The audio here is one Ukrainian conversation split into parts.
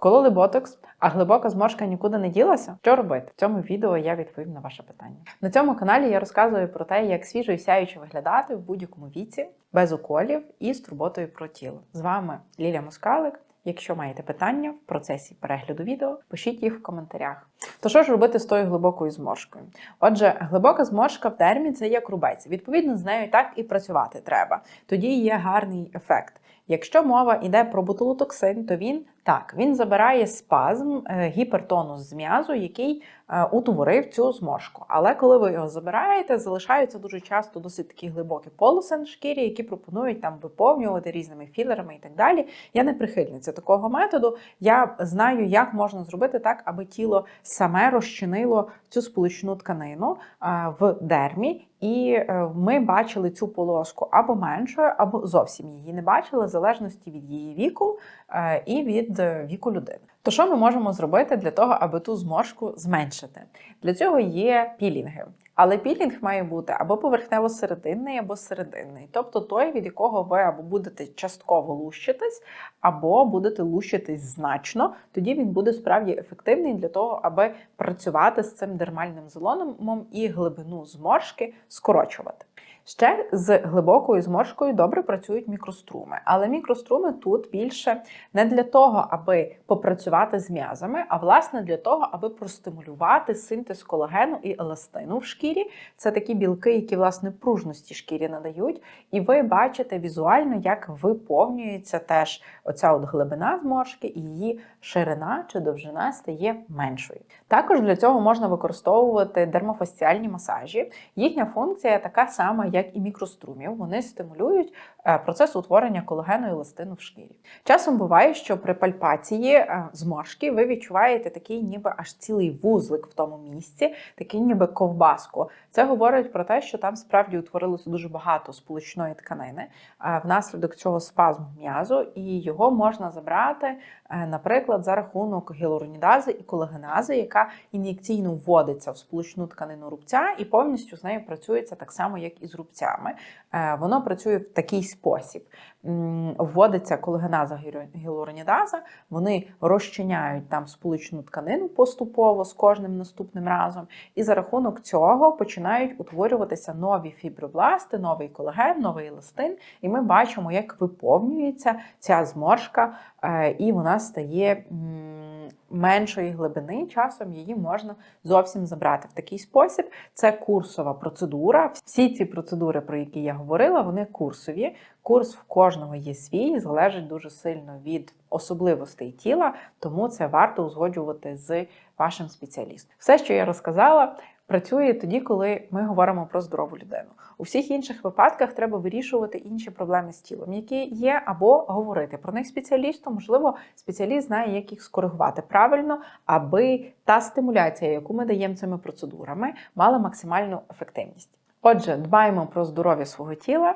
Вкололи ботокс, а глибока зморшка нікуди не ділася. Що робити? В цьому відео я відповім на ваше питання. На цьому каналі я розказую про те, як свіжо і сяюче виглядати в будь-якому віці, без уколів і з турботою про тіло. З вами Ліля Москалик. Якщо маєте питання в процесі перегляду відео, пишіть їх в коментарях. То що ж робити з тою глибокою зморшкою? Отже, глибока зморшка в дермі це як рубець. Відповідно, з нею так і працювати треба. Тоді є гарний ефект. Якщо мова йде про ботулотоксин, то він так він забирає спазм, е, гіпертонус з м'язу, який е, утворив цю зморшку. Але коли ви його забираєте, залишаються дуже часто досить такі глибокі полоси на шкірі, які пропонують там виповнювати різними філерами і так далі. Я не прихильниця такого методу. Я знаю, як можна зробити так, аби тіло саме розчинило цю сполучну тканину е, в дермі. І е, ми бачили цю полоску або меншою, або зовсім її не бачили, в залежності від її віку е, і від віку людини. То що ми можемо зробити для того, аби ту зморшку зменшити? Для цього є пілінги. Але пілінг має бути або поверхнево-серединний, або серединний, тобто той, від якого ви або будете частково лущитись, або будете лущитись значно, тоді він буде справді ефективний для того, аби працювати з цим дермальним зелоном і глибину зморшки скорочувати. Ще з глибокою зморшкою добре працюють мікроструми, але мікроструми тут більше не для того, аби попрацювати з м'язами, а власне для того, аби простимулювати синтез колагену і еластину в шкірі. Це такі білки, які власне пружності шкірі надають. І ви бачите візуально, як виповнюється теж оця от глибина зморшки, і її ширина чи довжина стає меншою. Також для цього можна використовувати дермофасціальні масажі. Їхня функція така сама, як і мікрострумів. Вони стимулюють е, процес утворення колагену і еластину в шкірі. Часом буває, що при пальпації е, зморшки ви відчуваєте такий, ніби аж цілий вузлик в тому місці, такий ніби ковбаску. Це говорить про те, що там справді утворилося дуже багато сполучної тканини е, внаслідок цього спазму м'язу, і його можна забрати, наприклад, за рахунок гіалуронідази і колагенази, яка ін'єкційно вводиться в сполучну тканину рубця і повністю з нею працюється так само, як і з рубцями. Воно працює в такий спосіб. Вводиться колагеназа гіалуронідаза, вони розчиняють там сполучну тканину поступово з кожним наступним разом, і за рахунок цього починають утворюватися нові фібробласти, новий колаген, новий еластин. І ми бачимо, як виповнюється ця зморшка, і вона стає меншої глибини, часом її можна зовсім забрати в такий спосіб. Це курсова процедура. Всі ці процедури, про які я говорила, вони курсові. Курс в кожного є свій, залежить дуже сильно від особливостей тіла, тому це варто узгоджувати з вашим спеціалістом. Все, що я розказала, працює тоді, коли ми говоримо про здорову людину. У всіх інших випадках треба вирішувати інші проблеми з тілом, які є, або говорити про них спеціалісту. Можливо, спеціаліст знає, як їх скоригувати правильно, аби та стимуляція, яку ми даємо цими процедурами, мала максимальну ефективність. Отже, дбаємо про здоров'я свого тіла.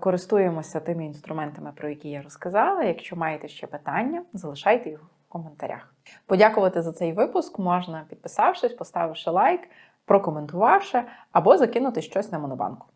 Користуємося тими інструментами, про які я розказала. Якщо маєте ще питання, залишайте їх в коментарях. Подякувати за цей випуск можна підписавшись, поставивши лайк, прокоментувавши або закинути щось на монобанку.